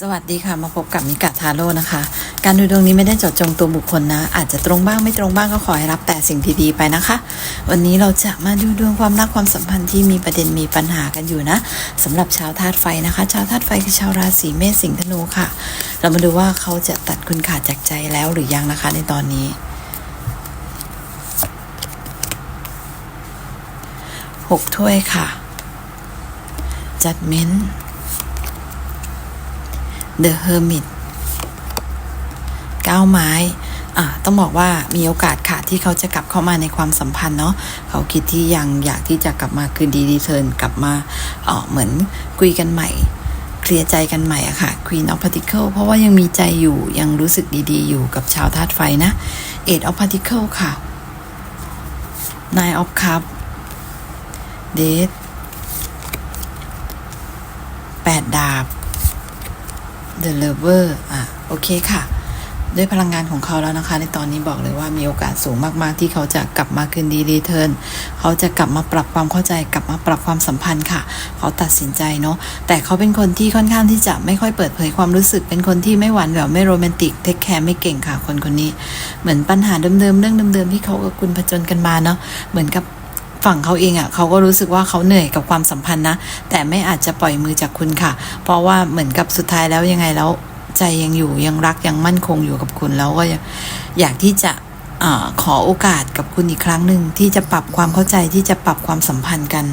สวัสดีค่ะมาพบกับมิกาทาโร่นะคะ การดูดวงนี้ไม่ได้เจาะจงตัวบุคคลนะ อาจจะตรงบ้างไม่ตรงบ้างก็ขอให้รับแต่สิ่งดีๆไปนะคะ วันนี้เราจะมาดูดวงความรักความสัมพันธ์ที่มีประเด็นมีปัญหากันอยู่นะสำหรับชาวธาตุไฟนะคะ ชาวธาตุไฟคือชาวราศีเมษสิงห์ธนูค่ะ เรามาดูว่าเขาจะตัดคุณขาดจากใจแล้วหรือยังนะคะในตอนนี้หกถ้วยค่ะจัดเม้น The Hermit ก้าไม้อะต้องบอกว่ามีโอกาสค่ะที่เขาจะกลับเข้ามาในความสัมพันธ์เนาะเขาคิดที่ยังอยากที่จะกลับมาคืนดีดีเทิร์นกลับมาเออเหมือนคุยกันใหม่ เคลียร์ใจกันใหม่อะค่ะ Queen of Particle เพราะว่ายังมีใจอยู่ยังรู้สึกดีๆ อยู่กับชาวธาตุไฟนะ Eight of Particle ค่ะ Nine of Cup Date แปดดาบ The Lover อะโอเคค่ะ ด้วยพลังงานของเขาแล้วนะคะ ในตอนนี้บอกเลยว่ามีโอกาสสูงมากๆ ที่เขาจะกลับมาคืนดีรีเทิร์นเขาจะกลับมาปรับความเข้าใจกลับมาปรับความสัมพันธ์ค่ะ เขาตัดสินใจเนาะแต่เขาเป็นคนที่ค่อนข้างที่จะไม่ค่อยเปิดเผยความรู้สึก เป็นคนที่ไม่หวานแหววไม่โรแมนติกเทคแคร์ไม่เก่งค่ะคนคนนี้ เหมือนปัญหาเดิมๆเรื่องเดิมๆที่เขากับคุณผจญกันมาเนาะเหมือนกับ ฝั่งเขาเองอะ่ะเขาก็รู้สึกว่าเขาเหนื่อยกับความสัมพันธ์นะ แต่ไม่อาจจะปล่อยมือจากคุณค่ะ เพราะว่าเหมือนกับสุดท้ายแล้วยังไงแล้วใจยังอยู่ยังรักยังมั่นคงอยู่กับคุณแล้วก็อยากที่จะอขอโอกาสกับคุณอีกครั้งหนึ่งที่จะปรับความเข้าใจที่จะปรับความสัมพันธ์กัน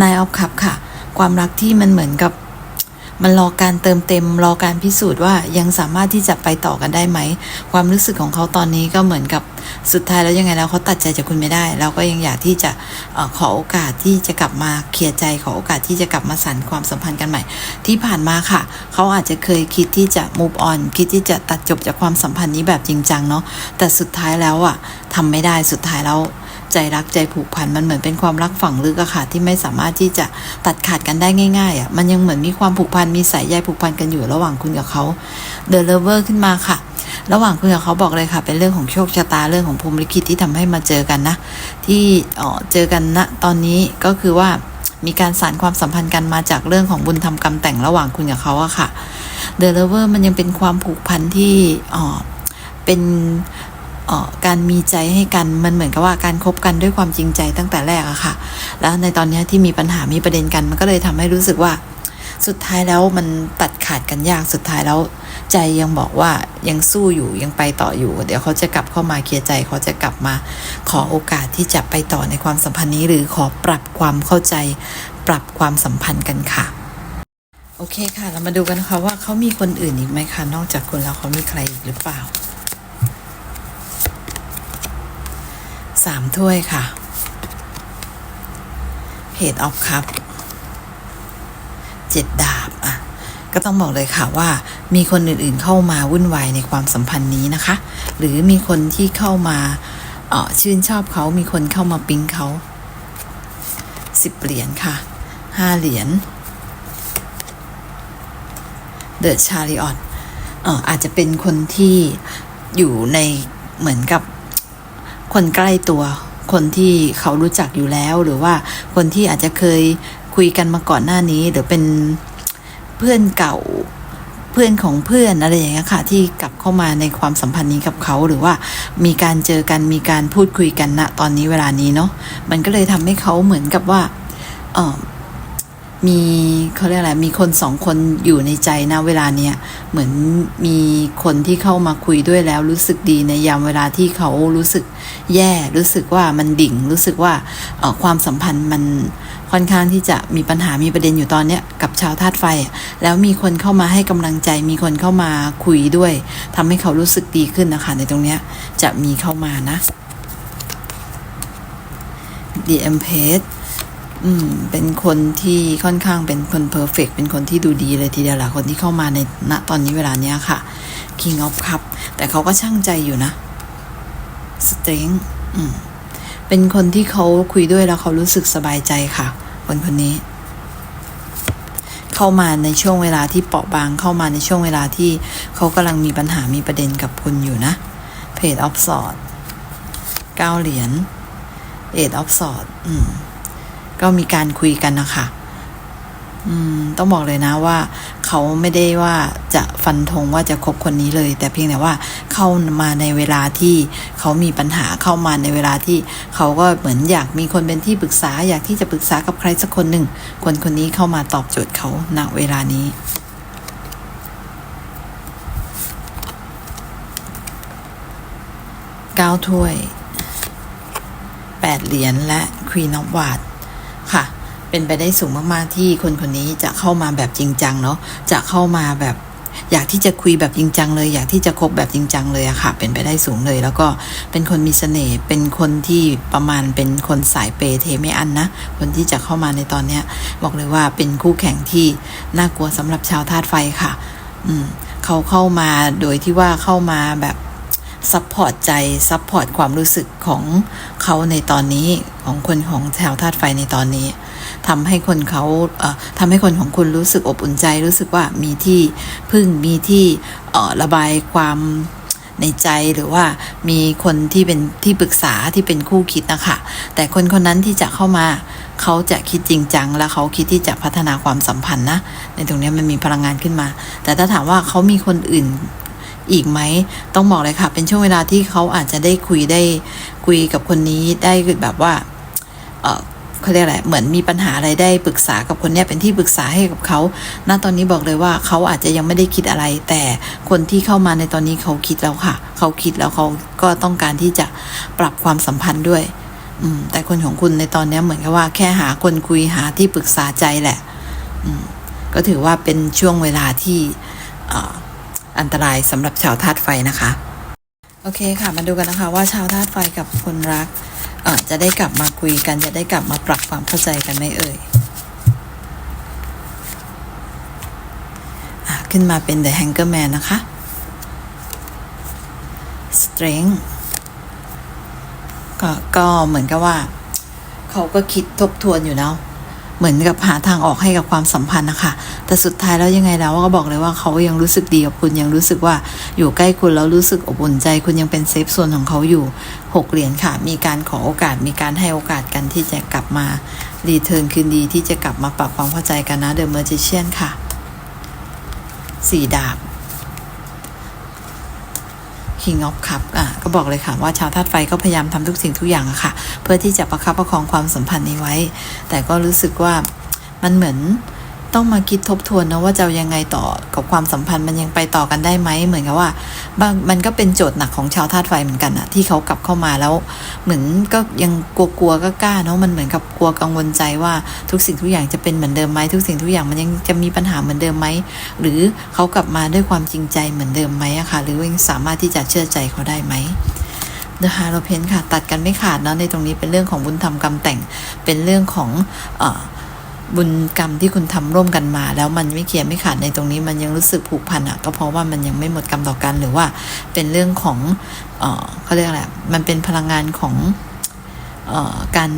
นายออฟคับค่ะ ความรักที่มันเหมือนกับ มันรอการเติมเต็มรอการพิสูจน์ว่ายังสามารถที่จะไปต่อกันได้ไหม ความรู้สึกของเขาตอนนี้ก็เหมือนกับสุดท้ายแล้วยังไงแล้วเขาตัดใจจากคุณไม่ได้แล้วก็ยังอยากที่จะอขอโอกาสที่จะกลับมาเคลียร์ใจขอโอกาสที่จะกลับมาสานความสัมพันธ์กันใหม่ ที่ผ่านมาค่ะ เขาอาจจะเคยคิดที่จะ move on คิดที่จะตัดจบจากความสัมพันธ์นี้แบบจริงจังเนาะแต่สุดท้ายแล้วอะทำไม่ได้สุดท้ายแล้ว ใจรักใจผูกพันมันเหมือนเป็นความรักฝังลึกอะค่ะที่ไม่สามารถที่จะตัดขาดกันได้ง่ายๆอะมันยังเหมือนมีความผูกพันมีสายใยผูกพันกันอยู่ระหว่างคุณกับเขาเดอะเลเวอร์ขึ้นมาค่ะ ระหว่างคุณกับเขาบอกเลยค่ะ เป็นเรื่องของโชคชะตาเรื่องของภูมิลิขิตที่ทำให้มาเจอกันนะ ที่เจอกันณตอนนี้ก็คือว่ามีการสานความสัมพันธ์กันมาจากเรื่องของบุญทำกรรมแต่งระหว่างคุณกับเขาอะค่ะเดอะเลเวอร์มันยังเป็นความผูกพันที่เออเป็น ออการมีใจให้กันมันเหมือนกับว่าการคบกันด้วยความจริงใจตั้งแต่แรกอะค่ะ แล้วในตอนนี้ที่มีปัญหามีประเด็นกันมันก็เลยทำให้รู้สึกว่า สุดท้ายแล้วมันตัดขาดกันยากสุดท้ายแล้ว ใจยังบอกว่ายังสู้อยู่ยังไปต่ออยู่ เดี๋ยวเขาจะกลับเข้ามาเคลียร์ใจเขาจะกลับมาขอโอกาสที่จะไปต่อในความสัมพันธ์นี้หรือขอปรับความเข้าใจ ปรับความสัมพันธ์กันค่ะโอเคค่ะ เรามาดูกันนะคะว่าเขามีคนอื่นอีกไหมคะนอกจากคุณแล้วเขามีใครอีกหรือเปล่า สามถ้วยค่ะเพจออฟคัพเจ็ดดาบอะก็ต้องบอกเลยค่ะว่ามีคนอื่นๆเข้ามาวุ่นวายในความสัมพันธ์นี้นะคะ หรือมีคนที่เข้ามาเออชื่นชอบเขามีคนเข้ามาปิ๊งเขาสิบเหรียญค่ะห้าเหรียญเดอะชาริออตอาจจะเป็นคนที่อยู่ในเหมือนกับ คนใกล้ตัว คนที่เขารู้จักอยู่แล้ว หรือว่าคนที่อาจจะเคยคุยกันมาก่อนหน้านี้ หรือเป็นเพื่อนเก่าเพื่อนของเพื่อนอะไรอย่างเงี้ยค่ะที่กลับเข้ามาในความสัมพันธ์นี้กับเขาหรือว่ามีการเจอกันมีการพูดคุยกันณตอนนี้เวลานี้เนาะมันก็เลยทำให้เขาเหมือนกับว่าเออ มีเขาเรียกอะไรมีคนสองคนอยู่ในใจนะเวลาเนี้ยเหมือนมีคนที่เข้ามาคุยด้วยแล้วรู้สึกดีในยามเวลาที่เขารู้สึกแย่ รู้สึกว่ามันดิ่ง รู้สึกว่าเออความสัมพันธ์มันค่อนข้างที่จะมีปัญหามีประเด็นอยู่ตอนเนี้ยกับชาวธาตุไฟอะแล้วมีคนเข้ามาให้กำลังใจ มีคนเข้ามาคุยด้วยทำให้เขารู้สึกดีขึ้นนะคะในตรงเนี้ยจะมีเข้ามานะ The Empress อืม เป็นคนที่ค่อนข้างเป็นคนเพอร์เฟกเป็นคนที่ดูดีเลยทีเดียวล่ะคนที่เข้ามาในณตอนนี้เวลาเนี้ยค่ะ King of Cup แต่เขาก็ช่างใจอยู่นะ Strength อืมเป็นคนที่เขาคุยด้วยแล้วเขารู้สึกสบายใจค่ะ คนคนนี้ เข้ามาในช่วงเวลาที่เปราะบางเข้ามาในช่วงเวลาที่เขากำลังมีปัญหามีประเด็นกับคุณอยู่นะ Page of Swords เก้าเหรียญ Eight of Swords อืม ก็มีการคุยกันนะคะอืมต้องบอกเลยนะว่า เขาไม่ได้ว่าจะฟันธงว่าจะคบคนนี้เลย แต่เพียงแต่ว่าเข้ามาในเวลาที่เขามีปัญหาเข้ามาในเวลาที่ เขาก็เหมือนอยากมีคนเป็นที่ปรึกษา อยากที่จะปรึกษากับใครสักคนหนึ่งคนคนนี้เข้ามาตอบโจทย์เขาณเวลานี้เก้าถ้วยแปดเหรียญและควีนอ f วาดค่ะ เป็นไปได้สูงมากๆที่คนคนนี้จะเข้ามาแบบจริงจังเนาะจะเข้ามาแบบอยากที่จะคุยแบบจริงจังเลย อยากที่จะคบแบบจริงจังเลยอะค่ะ เป็นไปได้สูงเลย แล้วก็เป็นคนมีเสน่ห์เป็นคนที่ประมาณเป็นคนสายเปย์เทไม่อันนะ คนที่จะเข้ามาในตอนเนี้ย บอกเลยว่าเป็นคู่แข่งที่น่ากลัวสำหรับชาวธาตุไฟค่ะ อืมเขาเข้ามาโดยที่ว่าเข้ามาแบบซัพพอร์ตใจซัพพอร์ตความรู้สึกของเขาในตอนนี้ของคนของชาวธาตุไฟในตอนนี้ ทำให้คนเขาเอ่อทำให้คนของคุณรู้สึกอบอุ่นใจ รู้สึกว่ามีที่พึ่งมีที่ระบายความในใจหรือว่ามีคนที่เป็นที่ปรึกษาที่เป็นคู่คิดนะคะแต่คนคนนั้นที่จะเข้ามาเขาจะคิดจริงจัง และเขาคิดที่จะพัฒนาความสัมพันธ์นะ ในตรงนี้มันมีพลังงานขึ้นมา แต่ถ้าถามว่าเขามีคนอื่นอีกไหมต้องบอกเลยค่ะ เป็นช่วงเวลาที่เขาอาจจะได้คุยได้คุยกับคนนี้ได้แบบว่า เขาเรียกอะไรเหมือนมีปัญหาอะไรได้ปรึกษากับคนเนี้ยเป็นที่ปรึกษาให้กับเขาณตอนนี้บอกเลยว่าเขาอาจจะยังไม่ได้คิดอะไร แต่คนที่เข้ามาในตอนนี้เขาคิดแล้วค่ะ เขาคิดแล้วเขาก็ต้องการที่จะปรับความสัมพันธ์ด้วยอืมแต่คนของคุณในตอนนี้เหมือนกับว่าแค่หาคนคุยหาที่ปรึกษาใจแหละอืมก็ถือว่าเป็นช่วงเวลาที่ออันตรายสำหรับชาวธาตุไฟนะคะ โอเคค่ะ มาดูกันนะคะว่าชาวธาตุไฟกับคนรัก อ่อจะได้กลับมาคุยกัน จะได้กลับมาปรับความเข้าใจกันไหมเอ่ยอขึ้นมาเป็น The Hanger Man นะคะ Strength ก็ก็เหมือนกับว่า เขาก็คิดทบทวนอยู่เนาะ เหมือนกับหาทางออกให้กับความสัมพันธ์นะคะแต่สุดท้ายแล้วยังไงแล้วก็บอกเลยว่าเขายังรู้สึกดีกับคุณยังรู้สึกว่าอยู่ใกล้คุณแล้วรู้สึกอบอุ่นใจ คุณยังเป็นเซฟโซนของเขาอยู่หกเหรียญค่ะ มีการขอโอกาสมีการให้โอกาสกันที่จะกลับมารีเทิร์นคืนดีที่จะกลับมาปรับความเข้าใจกันนะเดอะเมอร์จิเชียนค่ะสี่ดาบ King of Cup อะก็บอกเลยค่ะว่าชาวธาตุไฟก็พยายามทำทุกสิ่งทุกอย่างอะค่ะ เพื่อที่จะประคับประคองความสัมพันธ์นี้ไว้ แต่ก็รู้สึกว่ามันเหมือน ต้องมาคิดทบทวนนะว่าจะยังไงต่อกับความสัมพันธ์มันยังไปต่อกันได้ไหมเหมือนกับว่าบางมันก็เป็นโจทย์หนักของชาวธาตุไฟเหมือนกันอะที่เขากลับเข้ามาแล้ว เหมือนก็ยังกลัวๆก็กล้าเนาะมันเหมือนกับกลัวกังวลใจว่าทุกสิ่งทุกอย่างจะเป็นเหมือนเดิมไหมทุกสิ่งทุกอย่างมันยังจะมีปัญหาเหมือนเดิมไหมหรือเขากลับมาด้วยความจริงใจเหมือนเดิมไหมอะค่ะ หรือว่ายังสามารถที่จะเชื่อใจเขาได้ไหม The h a r o p e n ค่ะ ตัดกันไม่ขาดเนาะในตรงนี้เป็นเรื่องของบุญธรรมกรรมแต่งเป็นเรื่องของอ บุญกรรมที่คุณทำร่วมกันมา แล้วมันไม่เคลียร์ไม่ขาดในตรงนี้ มันยังรู้สึกผูกพันอะก็เพราะว่ามันยังไม่หมดกรรมต่อกันหรือว่าเป็นเรื่องของเออเขาเรียกอะไรมันเป็นพลังงานของเออการ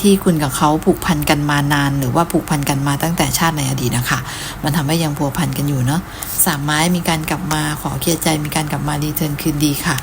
ที่คุณกับเขาผูกพันกันมานาน หรือว่าผูกพันกันมาตั้งแต่ชาติในอดีตนะคะ มันทำให้ยังพัวพันกันอยู่เนาะสามไม้มีการกลับมาขอเคลียร์ใจมีการกลับมารีเทิร์นคืนดีค่ะ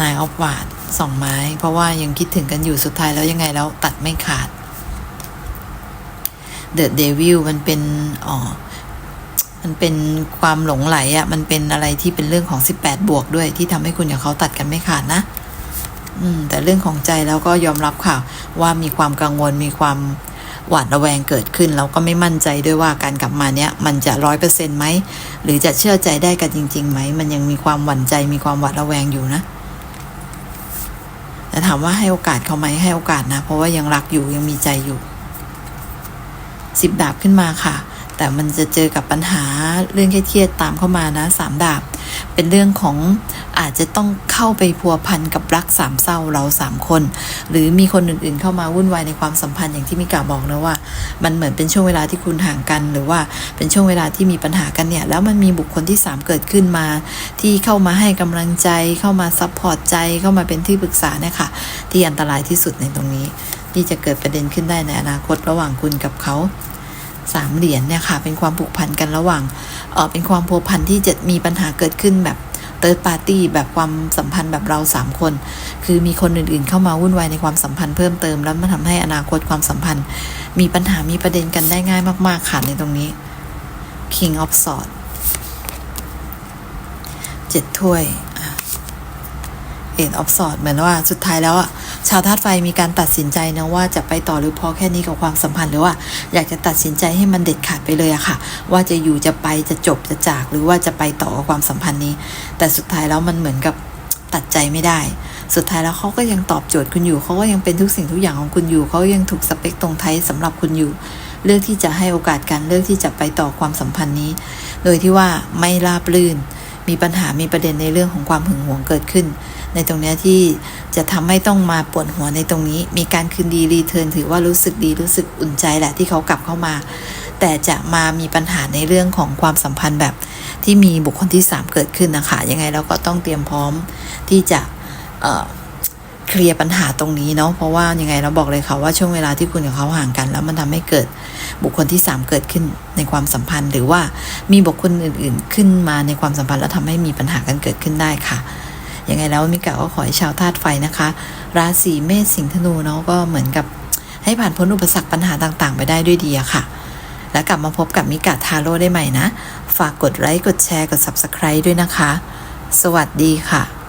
นายออฟวาดสองไม้ เพราะว่ายังคิดถึงกันอยู่สุดท้ายแล้วยังไงแล้วตัดไม่ขาด เดอะเดวิลมันเป็นอ๋อมันเป็นความหลงไหลอะ่ะ มันเป็นอะไรที่เป็นเรื่องของ 18 บวกด้วย ที่ทำให้คุณกับเขาตัดกันไม่ขาดนะ อืม แต่เรื่องของใจแล้วก็ยอมรับค่ะ ว่ามีความกังวลมีความหวาดระแวงเกิดขึ้นเราก็ไม่มั่นใจด้วยว่าการกลับมาเนี้ยมันจะร้อยเปอร์เซ็นต์ไหมหรือจะเชื่อใจได้กันจริงๆไหมมันยังมีความหวั่นใจมีความหวาดระแวงอยู่นะแต่ถามว่าให้โอกาสเขาไหมให้โอกาสนะ เพราะว่ายังรักอยู่ยังมีใจอยู่ สิบดาบขึ้นมาค่ะ แต่มันจะเจอกับปัญหาเรื่องเครียดๆตามเข้ามานะสามดาบ เป็นเรื่องของอาจจะต้องเข้าไปพัวพันกับรักสามเศร้าเราสามคน หรือมีคนอื่นๆ เข้ามาวุ่นวายในความสัมพันธ์อย่างที่มิกาบอกนะว่า มันเหมือนเป็นช่วงเวลาที่คุณห่างกัน หรือว่าเป็นช่วงเวลาที่มีปัญหากันเนี่ยแล้วมันมีบุคคลที่สามเกิดขึ้นมา ที่เข้ามาให้กำลังใจเข้ามาซัพพอร์ตใจเข้ามาเป็นที่ปรึกษาเนี่ยค่ะที่อันตรายที่สุดในตรงนี้ ที่จะเกิดประเด็นขึ้นได้ในอนาคตระหว่างคุณกับเขาสามเหรียญเนี่ยค่ะ เป็นความผูกพันกันระหว่างเออเป็นความพัวพันที่จะมีปัญหาเกิดขึ้นแบบเติร์ดปาร์ตี้แบบความสัมพันธ์แบบเราสามคน คือมีคนอื่นๆ เข้ามาวุ่นวายในความสัมพันธ์เพิ่มเติมแล้วมันทำให้อนาคตความสัมพันธ์ มีปัญหามีประเด็นกันได้ง่ายมากๆค่ะในตรงนี้ King of Swords เจ็ดถ้วยเอ็ดออฟสอดเหมือนว่าสุดท้ายแล้วอะาวธาตุไฟมีการตัดสินใจนะว่าจะไปต่อหรือพอแค่นี้กับความสัมพันธ์หรือว่า อยากจะตัดสินใจให้มันเด็ดขาดไปเลยอะค่ะ ว่าจะอยู่จะไปจะจบจะจาก หรือว่าจะไปต่อกับความสัมพันธ์นี้ แต่สุดท้ายแล้วมันเหมือนกับตัดใจไม่ได้ สุดท้ายแล้วเขาก็ยังตอบโจทย์คุณอยู่เขาก็ยังเป็นทุกสิ่งทุกอย่างของคุณอยู่เขายังถูกสเปคตรงไทยสำหรับคุณอยู่ เลือกที่จะให้โอกาสกันเลือกที่จะไปต่อความสัมพันธ์นี้ โดยที่ว่าไม่ราบรื่น มีปัญหามีประเด็นในเรื่องของความหึงหวงเกิดขึ้น ในตรงนี้ที่จะทำให้ต้องมาปวดหัวในตรงนี้ มีการคืนดีรีเทิร์นถือว่ารู้สึกดีรู้สึกอุ่นใจแหละที่เขากลับเข้ามา แต่จะมามีปัญหาในเรื่องของความสัมพันธ์แบบที่มีบุคคลที่ 3 เกิดขึ้นนะคะยังไงเราก็ต้องเตรียมพร้อมที่จะเคลียร์ปัญหาตรงนี้เนาะเพราะว่ายังไงเราบอกเลยค่ะว่าช่วงเวลาที่คุณกับเขาห่างกัน แล้วมันทำให้เกิดบุคคลที่ 3 เกิดขึ้นในความสัมพันธ์ หรือว่ามีบุคคลอื่น ๆ ขึ้นมาในความสัมพันธ์แล้วทำให้มีปัญหากันเกิดขึ้นได้ค่ะ ยังไงแล้วมิกะก็ขอให้ชาวธาตุไฟนะคะ ราศีเมษสิงห์ธนูเนาะก็เหมือนกับให้ผ่านพ้นอุปสรรคปัญหาต่างๆ ไปได้ด้วยดีอะค่ะ แล้วกลับมาพบกับมิกะทาโร่ได้ใหม่นะ ฝากกดไลค์กดแชร์กด subscribe ด้วยนะคะ สวัสดีค่ะ